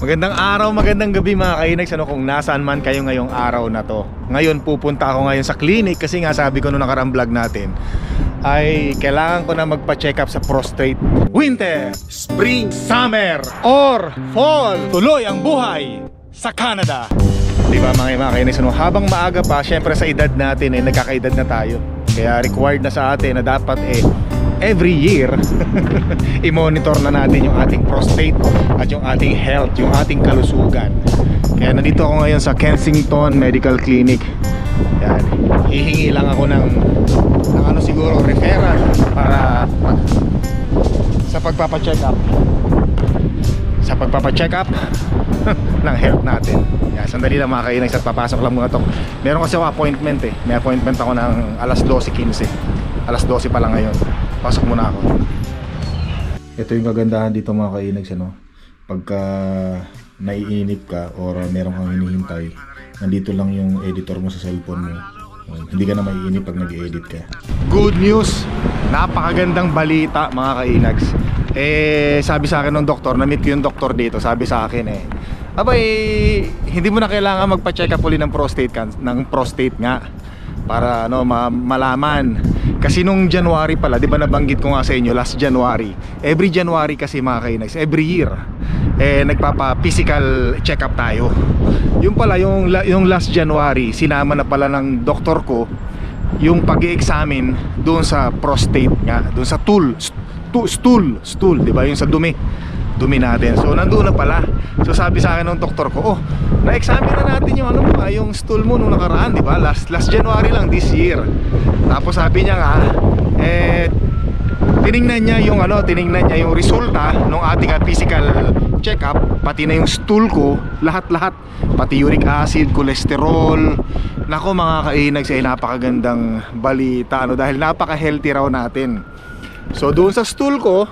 Magandang araw, magandang gabi mga kainags. Ano, Kung nasaan man kayo ngayong araw na to? Ngayon pupunta ako ngayon sa clinic Kasi nga sabi ko nung nakarang vlog natin Ay kailangan ko na magpa-check up sa prostate. Winter, Spring, Summer, or Fall. Tuloy ang buhay sa Canada. Diba mga mga kainags? Ano, Habang maaga pa, syempre sa edad natin eh, Nagkakaedad na tayo. Kaya required na sa atin na dapat eh every year i-monitor na natin yung ating prostate at yung ating health, yung ating kalusugan. Kaya nandito ako ngayon sa Kensington Medical Clinic. Yan. Hihingi lang ako ng, ng ano siguro referral para pag- sa pagpapa-check up. Sa pagpapa-check up ng health natin. Yan, sandali lang mga kainag at papasok lang muna to. Meron kasi ako appointment eh. May appointment ako ng alas 12.15. Alas 12 pa lang ngayon. Pasok muna ako. Ito yung kagandahan dito mga kainags ano. Pagka naiinip ka or meron kang hinihintay, nandito lang yung editor mo sa cellphone mo. Hindi ka na maiinip pag nag-edit ka. Good news! Napakagandang balita mga kainags. Eh, sabi sa akin ng doktor, na-meet ko yung doktor dito, sabi sa akin eh, Abay, hindi mo na kailangan magpa-check up uli ng prostate ng prostate nga para ano ma- malaman. Kasi nung January pala, 'di ba nabanggit ko nga sa inyo last January. Every January kasi mga kainags, every year eh nagpapa physical check up tayo. Yung pala yung yung last January, sinama na pala ng doktor ko yung pag-examine doon sa prostate nga, doon sa tool, stu- stool, stool, 'di ba? Yung sa dumi dumi natin. So nandoon na pala. So sabi sa akin ng doktor ko, "Oh, na-examine na natin yung ano mo, ah, yung stool mo nung nakaraan, 'di ba? Last last January lang this year." Tapos sabi niya nga, eh tiningnan niya yung ano, tiningnan niya yung resulta ng ating ah, physical check-up, pati na yung stool ko, lahat-lahat, pati uric acid, cholesterol. Nako mga kainag sa napakagandang balita ano dahil napaka-healthy raw natin. So doon sa stool ko,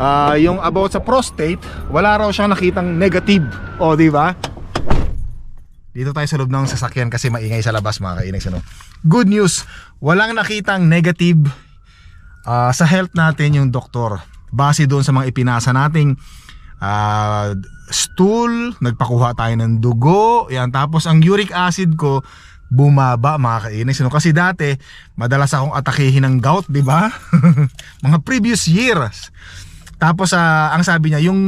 Ah, yung about sa prostate, wala raw siyang nakitang negative. O, di ba? Dito tayo sa loob ng sasakyan kasi maingay sa labas mga kainags ano. Good news, walang nakitang negative ah, sa health natin yung doktor. Base doon sa mga ipinasa nating ah, stool, nagpakuha tayo ng dugo, yan tapos ang uric acid ko bumaba mga kainis no? kasi dati madalas akong atakihin ng gout di ba mga previous years tapos ah, ang sabi niya, yung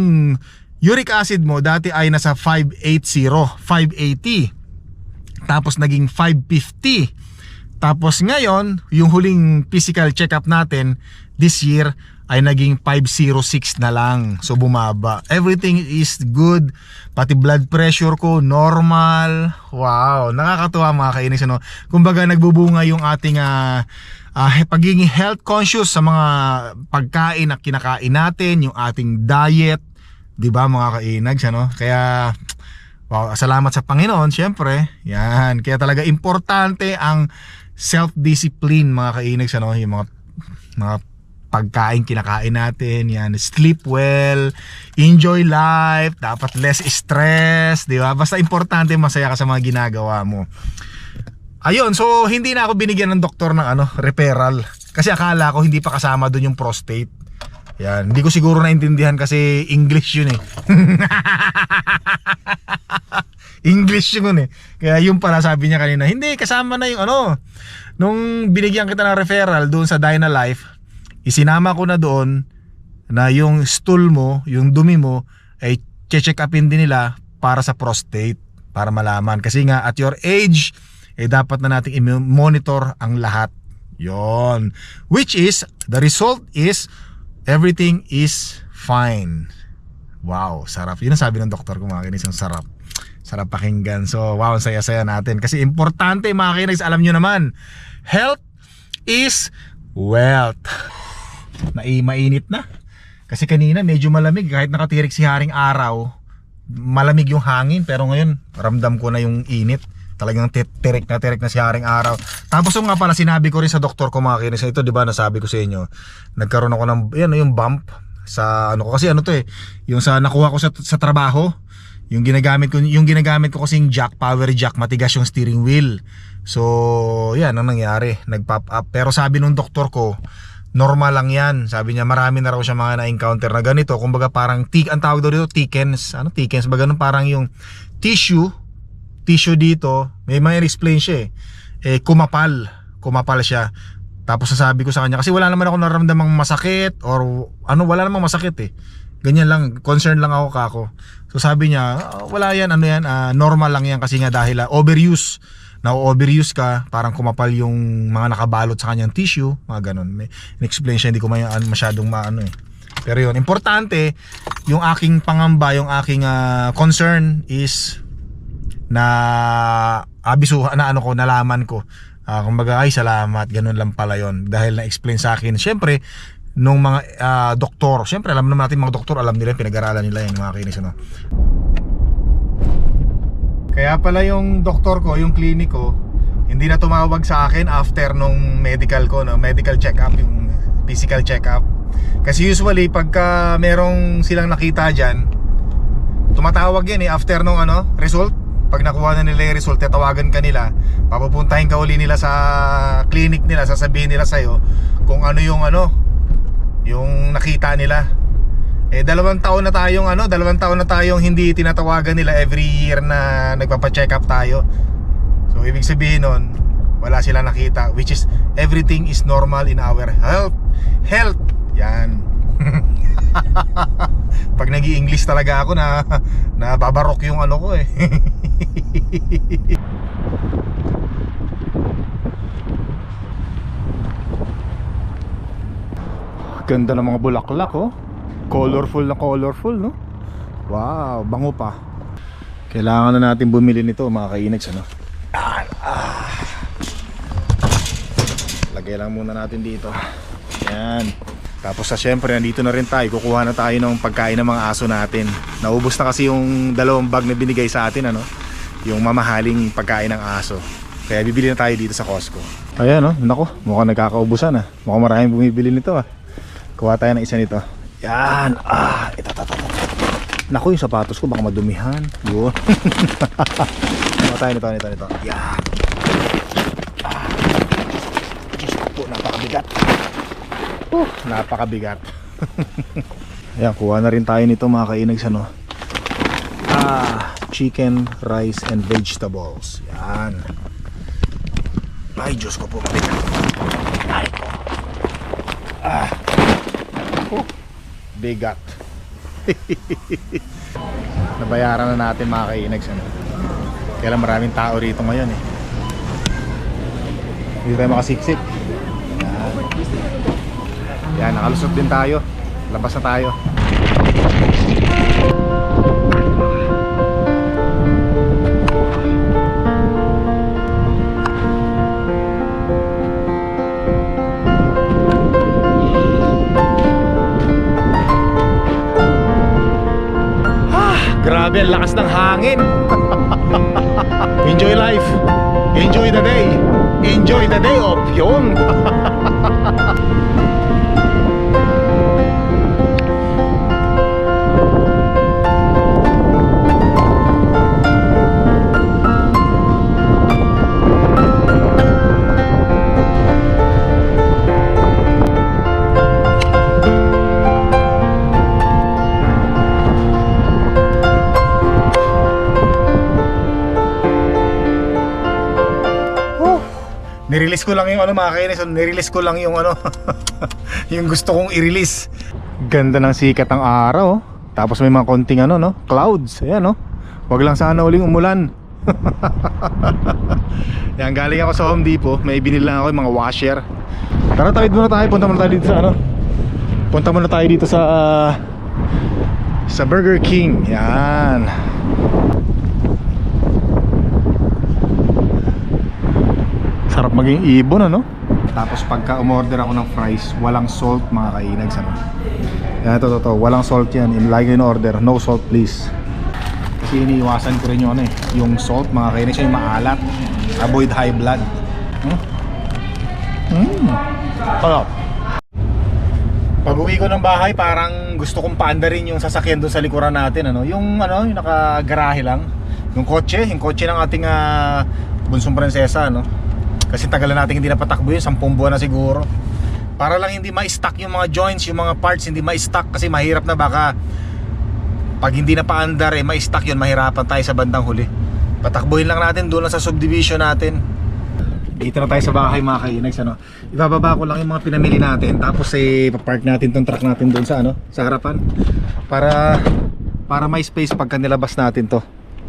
uric acid mo dati ay nasa 580, 580. Tapos naging 550. Tapos ngayon, yung huling physical check-up natin this year ay naging 506 na lang. So bumaba. Everything is good. Pati blood pressure ko normal. Wow, nakakatuwa mga kainis ano. Kumbaga nagbubunga yung ating ah, ah, pagiging health conscious sa mga pagkain na kinakain natin, yung ating diet, 'di ba mga kainags ano? Kaya wow, salamat sa Panginoon syempre. Yan, kaya talaga importante ang self-discipline mga kainags ano, yung mga mga pagkain kinakain natin, yan, sleep well, enjoy life, dapat less stress, 'di ba? Basta importante masaya ka sa mga ginagawa mo. Ayun, so hindi na ako binigyan ng doktor ng ano, referral. Kasi akala ko hindi pa kasama doon yung prostate. Yan, hindi ko siguro naintindihan kasi English yun eh. English yun eh. Kaya yung pala sabi niya kanina, hindi kasama na yung ano. Nung binigyan kita ng referral doon sa Dyna Life, isinama ko na doon na yung stool mo, yung dumi mo, ay check upin din nila para sa prostate, para malaman. Kasi nga at your age, eh dapat na nating i-monitor ang lahat. Yon. Which is, the result is, everything is fine. Wow, sarap. Yun ang sabi ng doktor ko mga kinis, ang sarap. Sarap pakinggan. So, wow, saya-saya natin. Kasi importante mga kinis, alam nyo naman, health is wealth. Nai mainit na. Kasi kanina medyo malamig kahit nakatirik si Haring Araw. Malamig yung hangin pero ngayon ramdam ko na yung init. Talagang tirik na tirik na si Haring Araw. Tapos yung nga pala sinabi ko rin sa doktor ko mga kinis ito, 'di ba, nasabi ko sa inyo. Nagkaroon ako ng yan yung bump sa ano ko kasi ano to eh, yung sa nakuha ko sa sa trabaho. Yung ginagamit ko yung ginagamit ko kasing jack, power jack, matigas yung steering wheel. So, yan ang nangyari, nag-pop up. Pero sabi nung doktor ko, normal lang yan. Sabi niya, marami na raw siya mga na-encounter na ganito. Kumbaga parang, tik, ang tawag daw dito, tickens. Ano, tickens? Ba ganun parang yung tissue, tissue dito, may mga explain siya eh. Eh, kumapal. Kumapal siya. Tapos sasabi ko sa kanya, kasi wala naman ako nararamdamang masakit or ano, wala namang masakit eh. Ganyan lang, concern lang ako kako. So sabi niya, "Ah, wala yan, ano yan, ah, normal lang yan kasi nga dahil ah, overuse na overuse ka, parang kumapal yung mga nakabalot sa kanyang tissue, mga ganun. May explain siya, hindi ko may, ano, masyadong maano eh. Pero yun, importante, yung aking pangamba, yung aking ah, concern is na abisuhan na ano ko, nalaman ko. Ah, kumbaga, ay salamat, ganun lang pala yon Dahil na-explain sa akin, syempre, nung mga ah, doktor, syempre alam naman natin mga doktor, alam nila, pinag-aralan nila yan, mga kinis, ano. Kaya pala yung doktor ko, yung clinic ko, hindi na tumawag sa akin after nung medical ko, no? medical check-up, yung physical check-up. Kasi usually, pagka merong silang nakita dyan, tumatawag yan eh after nung ano, result. Pag nakuha na nila yung result, tatawagan ka nila, papupuntahin ka uli nila sa clinic nila, sasabihin nila sa'yo kung ano yung ano, yung nakita nila. Eh dalawang taon na tayong ano, dalawang taon na tayong hindi tinatawagan nila every year na nagpapa-check up tayo. So ibig sabihin nun, wala sila nakita which is everything is normal in our health. Health. Yan. Pag nag english talaga ako na na babarok yung ano ko eh. Ganda ng mga bulaklak oh. Colorful na colorful no. Wow, bango pa. Kailangan na natin bumili nito mga kainags ano. Ah. Lagay lang muna natin dito. Yan. Tapos sa syempre nandito na rin tayo. Kukuha na tayo ng pagkain ng mga aso natin. Naubos na kasi yung dalawang bag na binigay sa atin ano. Yung mamahaling pagkain ng aso. Kaya bibili na tayo dito sa Costco. Ayan oh, nako, mukhang nagkakaubusan ah. Mukhang maraming bumibili nito ah. Kuha tayo ng isa nito. Yan. Ah, ito, ito, ito. ito. Yung sapatos ko baka madumihan. Yun. Kuha tayo nito, nito, nito. Yan. Ah. Diyos ko po, napakabigat. Uh, napakabigat. Ayan, kuha na rin tayo nito mga kainags ano. Ah, chicken, rice, and vegetables. Yan. Ay, Diyos ko po. Ay ko. Ah. Oh, bigat. Nabayaran na natin mga kainags ano. Kaya lang maraming tao rito ngayon eh. Hindi tayo makasiksik. Yan. Yan, nakalusot din tayo. Labas na tayo. Grabe, ang lakas ng hangin. Enjoy life. Enjoy the day. Enjoy the day off. Yun. nirelease ko lang yung ano mga kainis, so nirelease ko lang yung ano, yung gusto kong i-release. Ganda ng sikat ng araw, tapos may mga konting ano, no, clouds, ayan, no. Wag lang sana uling umulan. Yan, galing ako sa Home Depot, may binili lang ako yung mga washer. Tara, tawid muna tayo, punta muna tayo dito sa ano. Punta muna tayo dito sa ah, sa Burger King. Yan. Sarap maging ibon ano? Tapos pagka umorder ako ng fries, walang salt mga kainags ano. Ito, ito, walang salt yan. Lagi in order, no salt please. Kasi iniiwasan ko rin yung ano eh, yung salt mga kainags yung maalat. Avoid high blood. Hmm? Hmm. Sarap. Pag uwi ko ng bahay, parang gusto kong paandarin yung sasakyan doon sa likuran natin ano. Yung ano, yung nakagarahe lang. Yung kotse, yung kotse ng ating ah, bunsong prinsesa ano. Kasi tagal na natin hindi napatakbo yun, 10 buwan na siguro. Para lang hindi ma-stuck yung mga joints, yung mga parts hindi ma-stuck kasi mahirap na baka pag hindi na paandar eh ma-stuck yun, mahirapan tayo sa bandang huli. Patakbuhin lang natin doon lang sa subdivision natin. Dito na tayo sa bahay mga kainags ano. Ibababa ko lang yung mga pinamili natin tapos eh papark natin tong truck natin doon sa ano, sa harapan para para may space pagka nilabas natin to.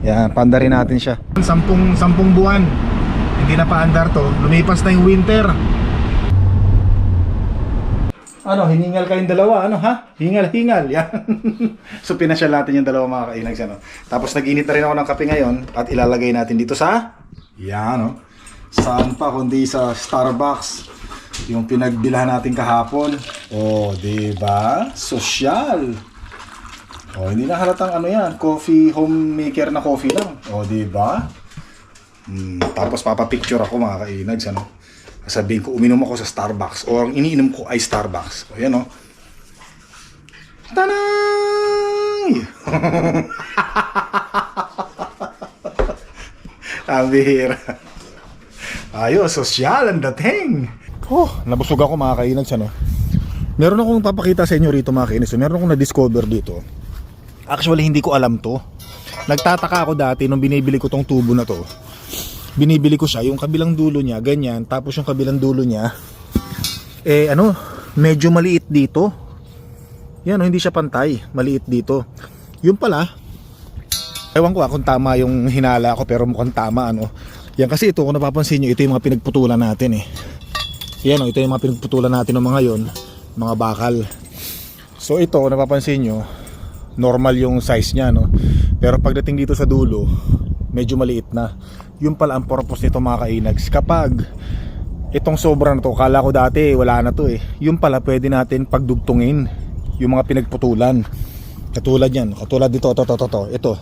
Yan, paandarin natin siya. Sampung, sampung buwan. Hindi na paandar to. Lumipas na yung winter. Ano, hiningal kayong dalawa, ano ha? Hingal, hingal, yan. so pinasyal natin yung dalawa mga kainags, ano. Tapos nag-init na rin ako ng kape ngayon at ilalagay natin dito sa, yan, no. Saan pa kundi sa Starbucks. Yung pinagbilhan natin kahapon. Oh, di ba? Sosyal. Oh, hindi na halatang ano yan, coffee homemaker na coffee lang. Oh, di ba? Hmm, tapos papapicture ako mga kainags, ano. Sabihin ko, uminom ako sa Starbucks o ang iniinom ko ay Starbucks. O yan o. Tanay! ang bihira. Ayos, sosyal ang dating. Oh, nabusog ako mga kainags ano. Meron akong papakita sa inyo rito mga kainis. Meron akong na-discover dito. Actually, hindi ko alam to. Nagtataka ako dati nung binibili ko tong tubo na to binibili ko siya, yung kabilang dulo niya, ganyan, tapos yung kabilang dulo niya, eh ano, medyo maliit dito. Yan, oh, hindi siya pantay, maliit dito. Yung pala, ewan ko ah, tama yung hinala ko, pero mukhang tama, ano. Yan kasi ito, kung napapansin nyo, ito yung mga pinagputulan natin eh. Yan, oh, ito yung mga pinagputulan natin ng mga yon, mga bakal. So ito, kung napapansin nyo, normal yung size niya, no. Pero pagdating dito sa dulo, medyo maliit na yun pala ang purpose nito mga kainags. Kapag itong sobra na to kala ko dati wala na to eh. Yun pala pwede natin pagdugtungin yung mga pinagputulan. Katulad yan katulad dito to to to to ito.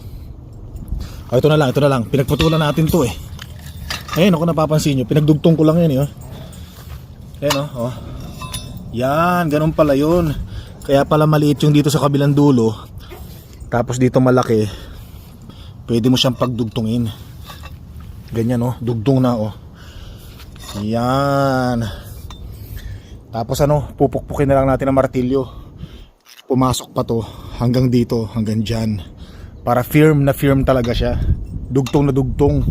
Oh, ito na lang ito na lang. Pinagputulan natin to eh. Ayun ako napapansin nyo pinagdugtong ko lang yan eh oh. ayun oh, oh. yan ganun pala yun. Kaya pala maliit yung dito sa kabilang dulo. Tapos dito malaki pwede mo siyang pagdugtungin ganyan oh. Dugdong na oh. Yan. Tapos ano pupukpukin na lang natin ang martilyo. Pumasok pa to hanggang dito hanggang dyan. Para firm na firm talaga siya. Dugtong na dugtong.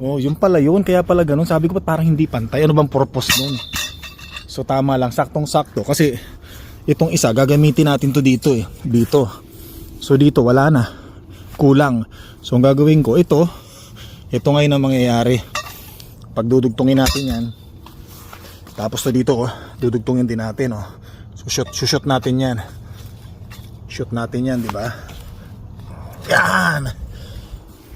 Oh yun pala yun. Kaya pala ganun. Sabi ko ba't parang hindi pantay? Ano bang purpose nun? So tama lang. Saktong sakto kasi itong isa gagamitin natin to dito eh. Dito. So dito wala na. Kulang. So ang gagawin ko ito ito ngayon ang mangyayari. Pag dudugtungin natin yan. Tapos to dito oh, dudugtungin din natin oh. so shoot, shoot natin yan. Shoot natin yan di ba? Yan!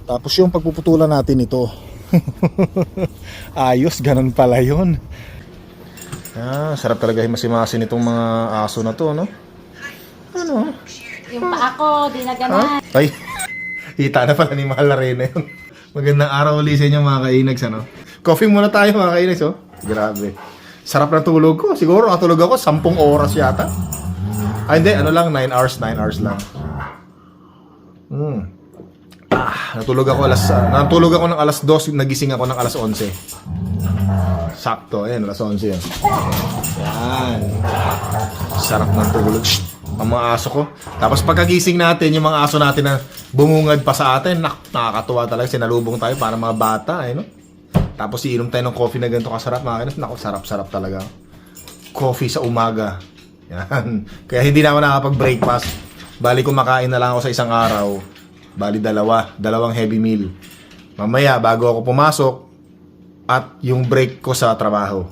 Tapos yung pagpuputulan natin ito. Ayos ganun pala yun. Ah, sarap talaga himasimasin itong mga aso na to no? Ano? Yung paa ko, di na ganan. ay kita na pala ni Mahal na rin yun Magandang araw ulit sa inyo mga kainags ano. Coffee muna tayo mga kainags oh. Grabe. Sarap ng tulog ko. Siguro natulog ako 10 oras yata. Ay hindi, ano lang 9 hours, 9 hours lang. Hmm. Ah, natulog ako alas uh, natulog ako ng alas 2, nagising ako ng alas 11. Sakto, ayan, alas 11 yan. Yan. Sarap ng tulog. Shh, ang mga aso ko. Tapos pagkagising natin, yung mga aso natin na bumungad pa sa atin, nak nakakatuwa talaga. Sinalubong tayo para mga bata, eh, no? Tapos iinom tayo ng coffee na ganito kasarap, mga kinas. Naku, sarap-sarap talaga. Coffee sa umaga. Yan. Kaya hindi na ako nakapag-breakfast. Bali kumakain na lang ako sa isang araw. Bali dalawa. Dalawang heavy meal. Mamaya, bago ako pumasok, at yung break ko sa trabaho.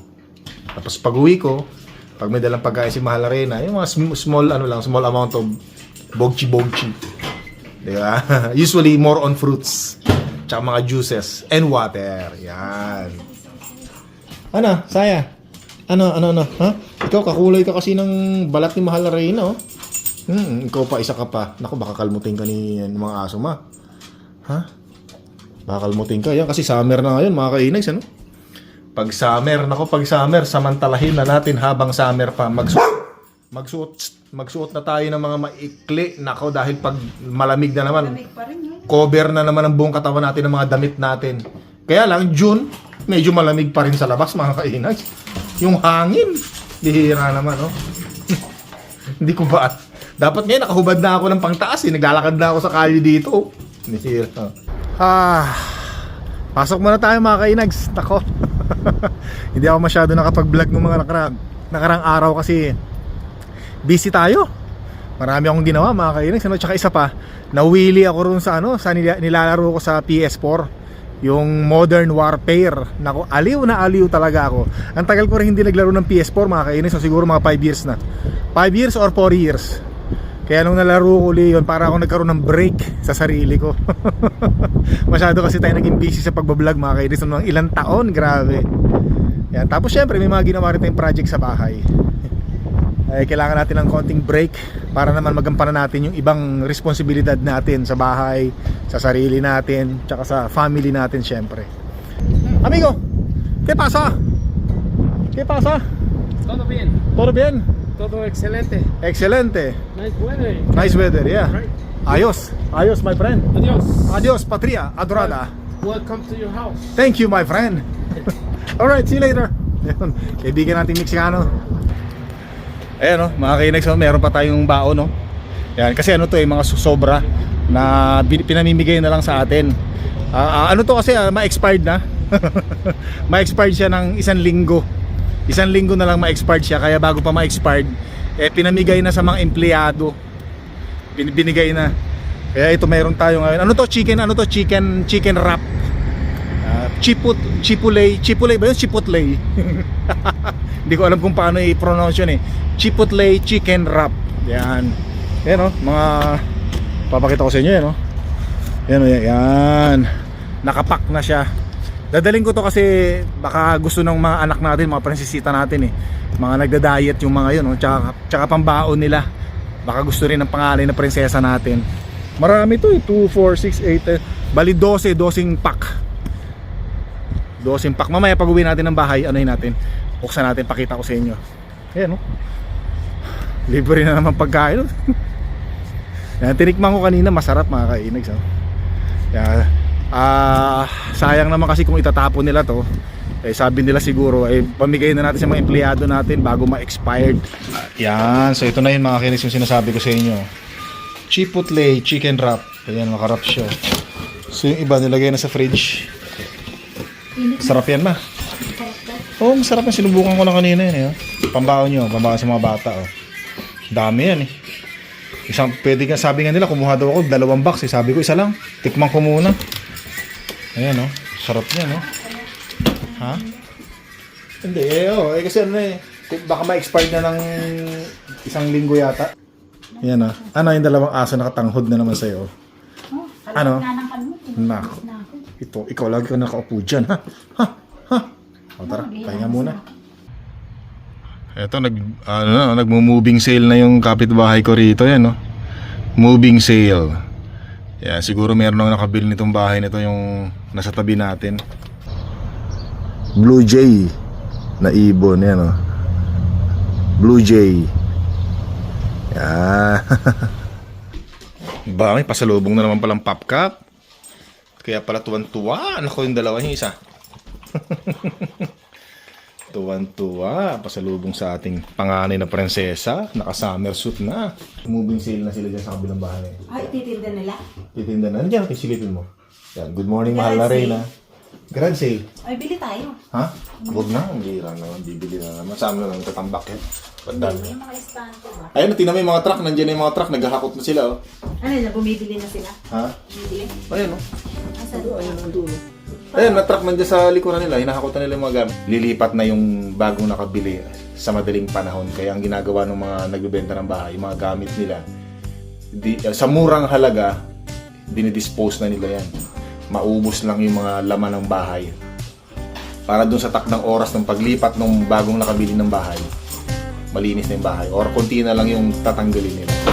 Tapos pag uwi ko, pag may dalang pagkain si Mahal Arena, yung mga sm- small ano lang, small amount of bogchi bogchi. Di? Usually more on fruits. Tsaka mga juices and water. Yan. Ano, Saya? Ano, ano, ano? Ha? Ikaw, kakulay ka kasi ng balat ni Mahal Arena, oh. Hmm, ikaw pa, isa ka pa. Naku, baka kalmutin ka ni ng mga aso, ma. Ha? Baka kalmutin ka. Yan, kasi summer na ngayon, mga kainags, ano? Pag summer, nako pag summer, samantalahin na natin habang summer pa. Magsuot, magsuot, magsuot na tayo ng mga maikli. Nako, dahil pag malamig na naman, cover na naman ang buong katawan natin ng mga damit natin. Kaya lang, June, medyo malamig pa rin sa labas, mga kainag. Yung hangin. Bihira naman, no? Hindi ko ba? Dapat ngayon nakahubad na ako ng pangtaas eh. Naglalakad na ako sa kalye dito. Bihira. Ah, pasok muna tayo mga kainags. Nako. Hindi ako masyado nakapag-vlog ng mga nakarang, nakarang araw kasi busy tayo. Marami akong ginawa mga kainags. Ano? Tsaka isa pa, nawili ako ron sa ano, sa nila- nilalaro ko sa PS4 yung Modern Warfare. Nako, aliw na aliw talaga ako. Ang tagal ko rin hindi naglaro ng PS4 mga kainis, so siguro mga 5 years na. 5 years or 4 years. Kaya nung nalaro ko uli yun, para ako nagkaroon ng break sa sarili ko. Masyado kasi tayo naging busy sa pagbablog mga kainis ng ilang taon, grabe. Yan. Tapos syempre may mga ginawa rin tayong project sa bahay. Ay, kailangan natin ng konting break para naman magampanan natin yung ibang responsibilidad natin sa bahay, sa sarili natin, tsaka sa family natin syempre. Amigo, ¿qué pasa? ¿Qué pasa? Todo bien, ¿Todo bien? Todo excelente. Excelente. Nice weather. Nice weather, yeah. Right. Ayos. Ayos, my friend. Adios. Adios, patria, adorada. Welcome to your house. Thank you, my friend. Alright, see you later. Ayun, kaibigan nating Mexicano. Ayan no, mga kainex, oh, meron pa tayong baon no. Yan, kasi ano to eh, mga sobra na pinamimigay na lang sa atin. Ah, ah, ano to kasi, ah, ma-expired na. ma-expired siya ng isang linggo. Isang linggo na lang ma-expired siya, kaya bago pa ma-expired, eh, pinamigay na sa mga empleyado. Bin- binigay na. Kaya ito meron tayo ngayon. Ano to? Chicken, ano to? Chicken, chicken wrap. Ah, chiput, chipulay, chipulay ba yun? Chipotle. Hindi ko alam kung paano i-pronounce yun eh. Chipotle chicken wrap. Yan. Yan oh, mga papakita ko sa inyo yan oh. Yan oh, yan. yan. Nakapak na siya. Dadaling ko to kasi baka gusto ng mga anak natin, mga prinsesita natin eh. Mga nagda-diet yung mga yun, oh. tsaka, tsaka pambaon nila. Baka gusto rin ng pangalan ng prinsesa natin. Marami to eh, 2, 4, 6, 8, eh. Bali 12, 12 pack. 12 pack. Mamaya pag uwi natin ng bahay, ano natin? Buksan natin, pakita ko sa inyo. Ayan, no? Libre na naman pagkain. no? Yan, tinikman ko kanina, masarap mga kainags. Oh. Yan. Ah, sayang naman kasi kung itatapon nila to. Eh, sabi nila siguro, eh, pamigay na natin sa mga empleyado natin bago ma-expired. Yan, so ito na yun mga kinis yung sinasabi ko sa inyo. Chipotle chicken wrap. Ayan, makarap siya. So yung iba nilagay na sa fridge. Sarap yan ma. Oh, masarap yan. Sinubukan ko na kanina yan. Eh. oh. Pambaon nyo, pambaon sa mga bata. Oh. Dami yan eh. Isang, pwede nga, sabi nga nila, kumuha daw ako, dalawang box. Eh. Sabi ko, isa lang. Tikman ko muna. Ayan oh. Sarap niya, no? Ha? Hindi, eh, oh, eh, kasi ano eh. Baka ma-expired na ng isang linggo yata. Yan ah. Ano yung dalawang aso nakatanghod na naman sa'yo? Oh, Ano? Eh. Nako. Nako. Ito, ikaw lagi ka nakaupo dyan, ha? Ha? Ha? O tara, pahinga muna. Eto, nag, ano na, nagmo-moving sale na yung kapitbahay ko rito, yan, no? Moving sale. Yeah, siguro meron nang nakabili nitong bahay nito yung nasa tabi natin. Blue Jay na ibon, yan, no? Blue Jay. Yeah. ba, may pasalubong na naman palang pop cup. Kaya pala tuwan-tuwa. Nako yung dalawa yung isa. Tuwan-tuwa. Pasalubong sa ating panganay na prinsesa. Naka-summer suit na. Moving sale na sila dyan sa kabilang bahay. Ay, titinda nila. Titinda na. Nandiyan, kisilipin mo. Yan. Good morning, mahal na Reyna. Garage sale. Ay, bili tayo. Ha? Huwag na. Ang bira naman. Bibili na naman. Sa amin na lang tatambak yan. Bandal. May mga ko ba? Ayun, tingnan mo yung mga truck. Nandiyan na yung mga truck. Naghahakot na sila, oh. Ano na, bumibili na sila? Ha? Bumibili? Ayun, oh. Asan? Ayun, ang dulo. Ayun, na-truck nandiyan sa likuran nila. Hinahakot na nila yung mga gamit. Lilipat na yung bagong nakabili sa madaling panahon. Kaya ang ginagawa ng mga nagbebenta ng bahay, yung mga gamit nila, di, uh, sa murang halaga, dinidispose na nila yan. Maubos lang yung mga laman ng bahay. Para dun sa takdang oras ng paglipat ng bagong nakabili ng bahay, malinis na yung bahay. Or konti na lang yung tatanggalin nila.